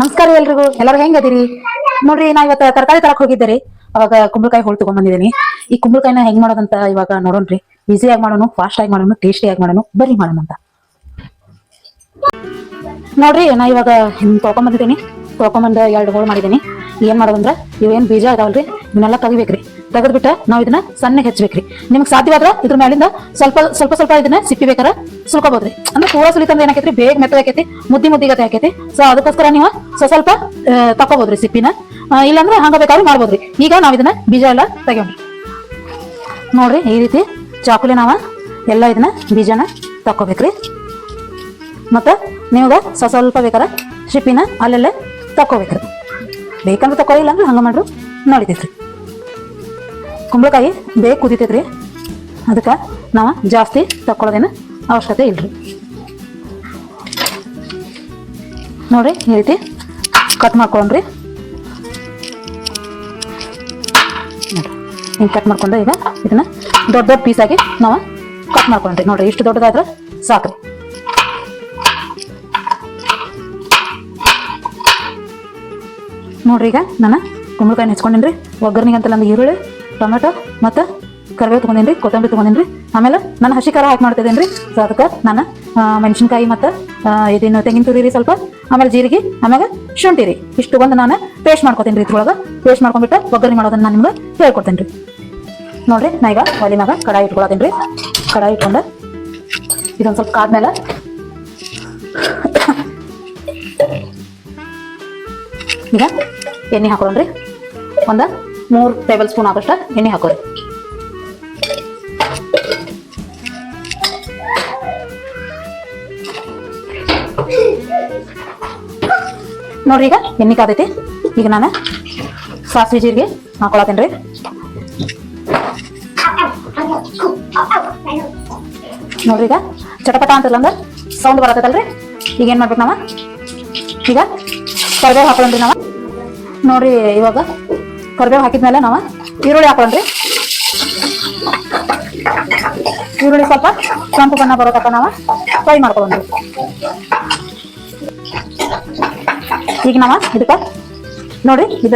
ನಮಸ್ಕಾರ ಎಲ್ರಿಗೂ. ಎಲ್ಲರೂ ಹೆಂಗದಿರಿ ನೋಡ್ರಿ, ನಾ ಇವತ್ತ ತರಕಾರಿ ತರಕ್ ಹೋಗಿದ್ದೆ ಅವಾಗ ಕುಂಬಳಕಾಯಿ ಹೋಳ್ ತಗೊಂಡ್ ಬಂದಿದ್ದೀನಿ ಈ ಕುಂಬಳಕಾಯಿನ ಹೆಂಗ್ ಮಾಡೋದಂತ ಇವಾಗ ನೋಡೋಣ್ರಿ. ಈಸಿಯಾಗಿ ಮಾಡೋಣ ಫಾಸ್ಟ್ ಆಗಿ ಮಾಡೋಣ ಆಗಿ ಮಾಡೋಣ ಬರ್ರಿ ಮಾಡೋಣ ಅಂತ ನೋಡ್ರಿ, ನಾ ಇವಾಗ ಹಿಂಗ್ ತೊಳ್ಕೊಂಡ್ ಬಂದಿದ್ದೀನಿ ತೊಳ್ಕೊಂಬಂದ ಎರಡು ಹೋಳು ಮಾಡಿದ್ದೀನಿ ಏನ್ ಮಾಡೋದಂದ್ರೆ ಇವೇನ್ ಬೀಜ ಇದಾವಲ್ರಿ ಇವನ್ನೆಲ್ಲ ತೆಗಿಬೇಕ್ರಿ. ತೆಗೆದ್ಬಿಟ್ಟ ನಾವ್ ಇದನ್ನ ಸಣ್ಣಗೆ ಹೆಚ್ಚಬೇಕ್ರಿ. ನಿಮ್ಗೆ ಸಾಧ್ಯವಾದ್ರೆ ಇದ್ರ ಮೇಲಿಂದ ಸ್ವಲ್ಪ ಸ್ವಲ್ಪ ಸ್ವಲ್ಪ ಇದನ್ನ ಸಿಪ್ಪಿ ಬೇಕಾರ ಸುಲ್ಕೋಬಹುದ್ರಿ ಅಂದ್ರೆ ಪೂರ ಸುಲಿತಂದ್ರೆ ಏನಾಕೈತ್ರಿ ಬೇಗ ಮೆತ್ತಗಾಕೈತಿ ಮುದ್ದಿ ಮುದ್ದಿಗತೆ ಆಕೈತಿ. ಸೊ ಅದಕ್ಕೋಸ್ಕರ ನೀವು ಸ್ವಲ್ಪ ಸ್ವಲ್ಪ ಆ, ತಕೋಬಹುದ್ರಿ ಸಿಪ್ಪಿನ. ಇಲ್ಲಾಂದ್ರೆ ಹಂಗ ಬೇಕಾದ್ರೂ ಮಾಡ್ಬೋದ್ರಿ. ಈಗ ನಾವ್ ಇದನ್ನ ಬೀಜ ಎಲ್ಲ ತೆಗೆಯೋಣ ನೋಡ್ರಿ ಈ ರೀತಿ ಚಾಕುಲಿ ನಾವ ಎಲ್ಲ ಇದನ್ನ ಬೀಜನ ತಕೋಬೇಕ್ರಿ ಮತ್ತ ನಿಮ್ಗೆ ಸ್ವಲ್ಪ ಸ್ವಲ್ಪ ಬೇಕಾರ ಸಿಪ್ಪಿನ ಅಲ್ಲೆಲ್ಲ ತಕೋಬೇಕ್ರಿ ಬೇಕಂದ್ರೆ ತಕೋ ಇಲ್ಲ ಅಂದ್ರೆ ಹಂಗೆ ಮಾಡ್ರು. ನಡಿತೈತ್ರಿ. ಕುಂಬಳಕಾಯಿ ಬೇಗ ಕುದಿತೈತ್ರಿ. ಅದಕ್ಕೆ ನಾವು ಜಾಸ್ತಿ ತಕ್ಕೊಳ್ಳೋದೇನು ಅವಶ್ಯಕತೆ ಇಲ್ರಿ. ನೋಡ್ರಿ, ಈ ರೀತಿ ಕಟ್ ಮಾಡ್ಕೊಂಡ್ರಿ. ಹಿಂಗೆ ಕಟ್ ಮಾಡ್ಕೊಂಡು ಈಗ ಇದನ್ನ ದೊಡ್ಡ ದೊಡ್ಡ ಪೀಸಾಗಿ ನಾವು ಕಟ್ ಮಾಡ್ಕೊಂಡ್ರಿ. ನೋಡ್ರಿ, ಇಷ್ಟು ದೊಡ್ಡದಾದ್ರೆ ಸಾಕ್ರಿ. ನೋಡ್ರಿ ಈಗ ನಾನು ಕುಂಬಳಕಾಯಿ ಹೆಚ್ಕೊಂಡಿನ್ರಿ ಒಗ್ಗರ್ನಿಗೆ ಅಂತಲ್ಲ ಒಂದು ಈರುಳ್ಳಿ, ಟೊಮೆಟೊ ಮತ್ತು ಕರಿಬೇವು ತೊಗೊಂಡೇನ್ರಿ, ಕೊತ್ತಂಬರಿ ತೊಗೊಂಡೇನ್ರಿ. ಆಮೇಲೆ ನಾನು ಹಸಿ ಖಾರ ಹಾಕಿ ಮಾಡ್ತಿದ್ದೇನೆ ರೀ ಸೊ ಅದಕ್ಕೆ ನಾನು ಮೆಣಸಿನ್ಕಾಯಿ ಮತ್ತು ಇದೇನು ತೆಂಗಿನ ತುರಿ ರೀ ಸ್ವಲ್ಪ. ಆಮೇಲೆ ಜೀರಿಗೆ ಆಮೇಲೆ ಶುಂಠಿ ರೀ. ಇಷ್ಟು ಒಂದು ನಾನು ಪೇಸ್ಟ್ ಮಾಡ್ಕೊತೀನಿ ರೀ ಇದ್ರೊಳಗೆ. ಪೇಸ್ಟ್ ಮಾಡ್ಕೊಂಡ್ಬಿಟ್ಟು ಒಗ್ಗರಣೆ ಮಾಡೋದನ್ನ ನಾನು ನಿಮ್ಗೆ ಹೇಳ್ಕೊಡ್ತೇನೆ ರೀ ನೋಡ್ರಿ, ನಾ ಈಗ ಒಲಿನಾಗ ಕಡಾಯಿ ಇಟ್ಕೊಳತೀನಿ ರೀ ಕಡಾಯಿ ಇಟ್ಕೊಂಡು ಇದೊಂದು ಸ್ವಲ್ಪ ಕಾದ್ಮೇಲೆ ಈಗ ಎಣ್ಣೆ ಹಾಕೊಳ್ಳೋಣ್ರಿ. ಒಂದು, ಮೂರು ಟೇಬಲ್ ಸ್ಪೂನ್ ಆಗೋಷ್ಟು ಎಣ್ಣೆ ಹಾಕೋರಿ. ನೋಡ್ರಿ ಈಗ, ಎಣ್ಣೆ ಕಾದೈತಿ. ಈಗ ನಾನು ಸಾಸಿವೆ ಜೀರಿಗೆ ಹಾಕೊಳತ್ತೇನ್ರಿ. ನೋಡ್ರಿ ಈಗ, ಚಟಪಟ ಅಂತಲ್ಲ ಅಂದ್ರೆ ಸೌಂಡ್ ಬರತ್ತಲ್ರಿ. ಈಗ ಏನ್ ಮಾಡ್ಬೇಕು ನಾವ? ಈಗ ಕರ್ಬೇವು ಹಾಕೊಳ್ಳೋಣ್ರಿ ನಾವ. ನೋಡ್ರಿ, ಇವಾಗ ಕರಿಬೇವು ಹಾಕಿದ್ಮೇಲೆ ನಾವ ಈರುಳ್ಳಿ ಹಾಕೊಳ್ಳೋಣ್ರಿ ಈರುಳ್ಳಿ ಸ್ವಲ್ಪ ಕೆಂಪು ಬಣ್ಣ ಬರೋ ತನಕ ನಾವ, ಫ್ರೈ ಮಾಡ್ಕೊಳ್ಳೋಣ್ರಿ ಈಗ ನಾವ ಇದಕ್ಕ ನೋಡ್ರಿ, ಇದ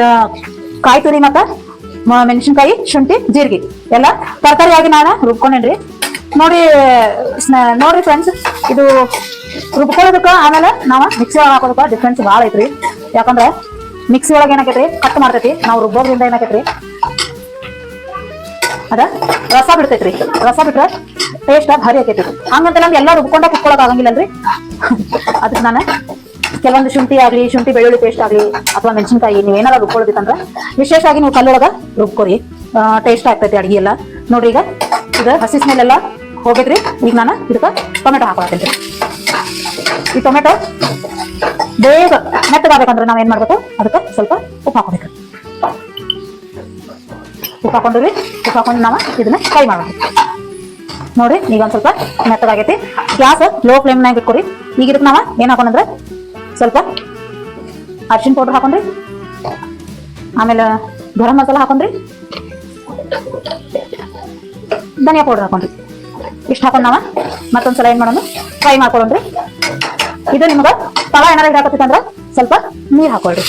ಕಾಯಿ ತುರಿ ಮತ್ತ ಮೆಣಸಿನ್ಕಾಯಿ, ಶುಂಠಿ, ಜೀರಿಗೆ ಎಲ್ಲ ತರಕಾರಿಯಾಗಿ ನಾನು ರುಬ್ಕೊಂಡೇನ್ರಿ ನೋಡಿ ನೋಡ್ರಿ ಫ್ರೆಂಡ್ಸ್ ಇದು ರುಬ್ಕೊಳ್ಳೋದಕ್ಕ ಆಮೇಲೆ ನಾವ ಮಿಕ್ಸಿ ಹಾಕೋದಕ್ಕ ಡಿಫ್ರೆನ್ಸ್ ಭಾಳ ಐತ್ರಿ. ಯಾಕಂದ್ರೆ ಮಿಕ್ಸಿ ಒಳಗೆ ಏನಾಕೈತ್ರಿ? ಕಟ್ ಮಾಡ್ತೈತಿ. ನಾವು ರುಬ್ಬೋದ್ರಿಂದ ಏನಾಕೈತ್ರಿ? ಅದ? ರಸ ಬಿಡ್ತೈತ್ರಿ. ರಸ ಬಿಟ್ರೆ ಟೇಸ್ಟ್ ಭಾರಿ ಆಕೈತಿ ಹಂಗಂತ ನಮ್ಗೆ ಎಲ್ಲ ರುಬ್ಕೊಂಡ ಕುತ್ಕೊಳಕ್ ಆಗಂಗಿಲ್ಲಲ್ರಿ ಅದಕ್ಕೆ ನಾನು ಕೆಲವೊಂದು ಶುಂಠಿ ಆಗ್ಲಿ, ಶುಂಠಿ ಬೆಳ್ಳುಳ್ಳಿ ಪೇಸ್ಟ್ ಆಗ್ಲಿ ಅಥವಾ ಮೆಣಸಿನ್ಕಾಯಿ, ನೀವು ಏನಾರ ರುಬ್ಕೊಳ್ಳೋದಿತ್ತಂದ್ರ ವಿಶೇಷವಾಗಿ ನೀವು ಕಲ್ಲೊಳಗ ರುಬ್ಕೊರಿ. ಟೇಸ್ಟ್ ಆಗ್ತೈತಿ ಅಡಿಗೆ ಎಲ್ಲ. ನೋಡ್ರಿ ಈಗ ಇದು ಹಸಿ ಸ್ಮೆಲ್ ಎಲ್ಲ ಹೋಗೈತ್ರಿ ಈಗ ನಾನು ಇದಕ್ಕೆ ಟೊಮೆಟೊ ಹಾಕೊಳತ್ತೇನೆ ಈ ಟೊಮೆಟೊ ಬೇಗ ಮೆತ್ತಗಾಗಬೇಕಂದ್ರೆ ನಾವೇನ್ ಮಾಡ್ಬೇಕು? ಅದಕ್ಕೆ ಸ್ವಲ್ಪ ಉಪ್ಪು ಹಾಕೋಬೇಕು. ಉಪ್ಪು ಹಾಕೊಂಡ್ರಿ. ಉಪ್ಪು ಹಾಕೊಂಡು ನಾವು ಇದನ್ನ ಫ್ರೈ ಮಾಡ್ಬೇಕು. ನೋಡಿ, ಈಗ ಒಂದ್ ಸ್ವಲ್ಪ ಮೆತ್ತಗಾಗೈತಿ. Gas low ಫ್ಲೇಮ್ನಾಗ ಇಟ್ಕೊರಿ. ಈಗ ಇದಕ್ಕೆ ನಾವ ಏನ್ ಹಾಕೊಂಡ್ರೆ ಸ್ವಲ್ಪ ಅರ್ಶಿನ ಪೌಡರ್ ಹಾಕೊಂಡ್ರಿ. ಆಮೇಲೆ ಗರಂ ಮಸಾಲ ಹಾಕೊಂಡ್ರಿ. ಧನಿಯಾ ಪೌಡರ್ ಹಾಕೊಂಡ್ರಿ. ಇಷ್ಟು ಹಾಕೊಂಡ್ ನಾವ ಮತ್ತೊಂದ್ಸಲ ಏನ್ ಮಾಡೋಣ ಫ್ರೈ ಮಾಡ್ಕೊಳ್ಳೋಣ್ರಿ ಇದು ನಿಮಗ ತಳ ಏನಾರ ಇದಾಕತ್ತಂದ್ರ ಸ್ವಲ್ಪ ನೀರ್ ಹಾಕೊಳ್ರಿ.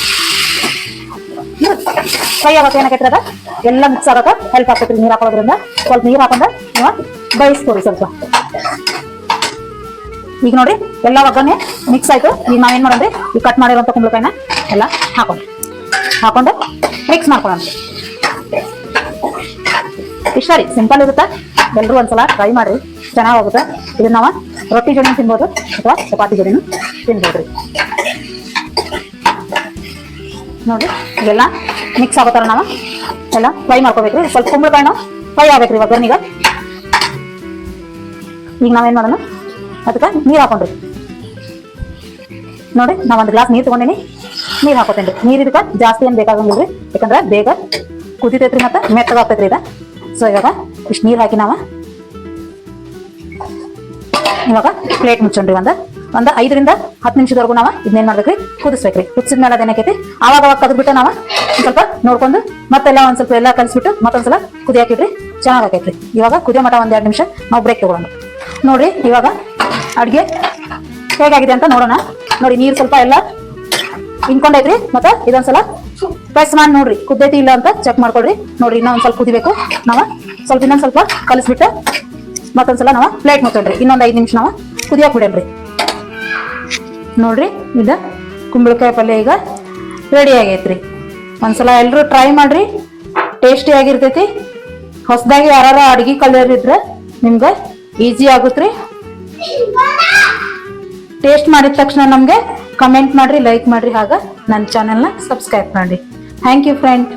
ಫ್ರೈ ಆಗತ್ತೆ ಏನಾಗೈತ್ರಿ ಅದ? ಎಲ್ಲ ಮಿಕ್ಸ್ ಆಗತ್ತ ಹೆಲ್ಪ್ ಆಗ್ತೈತ್ರಿ ನೀರ್ ಹಾಕೋದ್ರಿಂದ ಸ್ವಲ್ಪ ನೀರ್ ಹಾಕೊಂಡ ನೀವು ಬಯಸ್ಕೊರಿ ಸ್ವಲ್ಪ. ಈಗ ನೋಡ್ರಿ, ಎಲ್ಲ ಒಗ್ಗನೆ ಮಿಕ್ಸ್ ಆಯ್ತು. ಈಗ ನಾವೇನ್ ಮಾಡೋಣ್ರಿ? ಈ ಕಟ್ ಮಾಡಿರುವಂತ ಕುಂಬಳಕಾಯಿನ ಎಲ್ಲ ಹಾಕೊಂಡ್ರಿ. ಹಾಕೊಂಡು ಮಿಕ್ಸ್ ಮಾಡ್ಕೊಳ್ಳೋಣ. ಇಷ್ಟ ರೀ ಸಿಂಪಲ್ ಇರುತ್ತೆ? ಎಲ್ಲರೂ ಒಂದ್ಸಲ ಟ್ರೈ ಮಾಡ್ರಿ. ಚೆನ್ನಾಗಿ ಹೋಗುತ್ತೆ ಇದನ್ನ ನಾವು ರೊಟ್ಟಿ ಜೋಡಿನೂ ತಿನ್ಬೋದು ಅಥವಾ ಚಪಾತಿ ಜೋಡಿನೂ ತಿನ್ಬೋದ್ರಿ. ನೋಡಿ, ಇದೆಲ್ಲ ಮಿಕ್ಸ್ ಆಗೋ ಥರ ನಾವು ಎಲ್ಲ ಫ್ರೈ ಮಾಡ್ಕೋಬೇಕ್ರಿ. ಸ್ವಲ್ಪ ಕುಂಬಳಕಾಯಿನ ಫ್ರೈ ಆಗ್ಬೇಕ್ರಿ ಒಗ್ಗರ್ನಿಗ ಈಗ ನಾವೇನ್ ಮಾಡೋಣ? ಅದಕ್ಕೆ ನೀರು ಹಾಕೊಂಡ್ರಿ. ನೋಡಿ ನಾ ಒಂದು ಗ್ಲಾಸ್ ನೀರು ತಗೊಂಡಿನಿ. ನೀರು ಹಾಕೋತೇನ್ರಿ. ನೀರು ಇದಕ್ಕೆ ಜಾಸ್ತಿ ಏನು ಬೇಕಾಗಂಗಿಲ್ರಿ. ಯಾಕಂದ್ರೆ ಬೇಗ ಕುದಿತೈತ್ರಿ ಮತ್ತೆ ಮೆತ್ತಗಾಗ್ತೈತ್ರಿ ಇದು. ಸೊ ಇವಾಗ ಇಷ್ಟು ನೀರು ಹಾಕಿ ನಾವು ಇವಾಗ ಪ್ಲೇಟ್ ಮುಚ್ಚೋಣ್ರಿ ಒಂದು. ಒಂದು ಐದರಿಂದ ಹತ್ತು ನಿಮಿಷದವರೆಗೂ ನಾವು ಇದನ್ನೇನು ಮಾಡ್ಬೇಕ್ರಿ? ಕುದಿಸ್ಬೇಕ್ರಿ. ಕುದಿಸಿದ್ಮೇಲೆ ಅದೇನಕೈತಿ ಆವಾಗ ಅವಾಗ ಕದ್ಬಿಟ್ಟು ನಾವು ಸ್ವಲ್ಪ ನೋಡ್ಕೊಂಡು ಮತ್ತೆಲ್ಲ ಒಂದ್ ಸ್ವಲ್ಪ ಎಲ್ಲ ಕಲಿಸ್ಬಿಟ್ಟು ಮತ್ತೊಂದ್ಸಲ ಕುದಿಯಾಕಿಡ್ರಿ ಚೆನ್ನಾಗ್ ಆಕೈತ್ರಿ. ಇವಾಗ ಕುದಿಯೋ ಮಟ ಒಂದ್ ಎರಡು ನಿಮಿಷ. ನಾವು ಬ್ರೇಕ್ ತಗೊಳ್ಳೋಣ ನೋಡ್ರಿ, ಇವಾಗ ಅಡ್ಗೆ ಹೇಗಾಗಿದೆ ಅಂತ ನೋಡೋಣ. ನೋಡಿ, ನೀರು ಸ್ವಲ್ಪ ಎಲ್ಲ ಹಿಂಕೊಂಡೈತ್ರಿ ಮತ್ತ ಇದೊಂದ್ಸಲ ಪ್ರೆಸ್ ಮಾಡಿ ನೋಡ್ರಿ. ಕುದ್ದೈತಿ ಇಲ್ಲ ಅಂತ ಚೆಕ್ ಮಾಡ್ಕೊಳ್ರಿ. ನೋಡ್ರಿ, ಇನ್ನೊಂದ್ ಸ್ವಲ್ಪ ಕುದಿಬೇಕು. ನಾವ ಸ್ವಲ್ಪ ಇನ್ನೊಂದ್ ಸ್ವಲ್ಪ ಕಲಿಸ್ಬಿಟ್ಟು ಮತ್ತೊಂದ್ಸಲ ನಾವ ಪ್ಲೇಟ್ ಮುಚ್ಚೋಣ್ರಿ. ಇನ್ನೊಂದ್ ಐದ್ ನಿಮಿಷ ನಾವ ಕುದಿಯಕ್ ಬಿಡೇನ್ರಿ ನೋಡ್ರಿ, ಇದ ಕುಂಬಳಕಾಯಿ ಪಲ್ಯ ಈಗ ರೆಡಿ ಆಗೈತ್ರಿ. ಒಂದ್ಸಲ ಎಲ್ರು ಟ್ರೈ ಮಾಡ್ರಿ. ಟೇಸ್ಟಿ ಆಗಿರ್ತೈತಿ. ಹೊಸದಾಗಿ ಯಾರು ಅಡಿಗೆ ಕಲಿಯೋರಿದ್ರೆ ನಿಮ್ಗೆ ಈಸಿ ಆಗುತ್ತೆ ಟೇಸ್ಟ್ ಮಾಡಿದ ತಕ್ಷಣ ನಮಗೆ ಕಮೆಂಟ್ ಮಾಡ್ರಿ ಲೈಕ್ ಮಾಡ್ರಿ. ಹಾಗ ನನ್ನ ಚಾನೆಲ್ನ ಸಬ್ಸ್ಕ್ರೈಬ್ ಮಾಡ್ರಿ. Thank you friend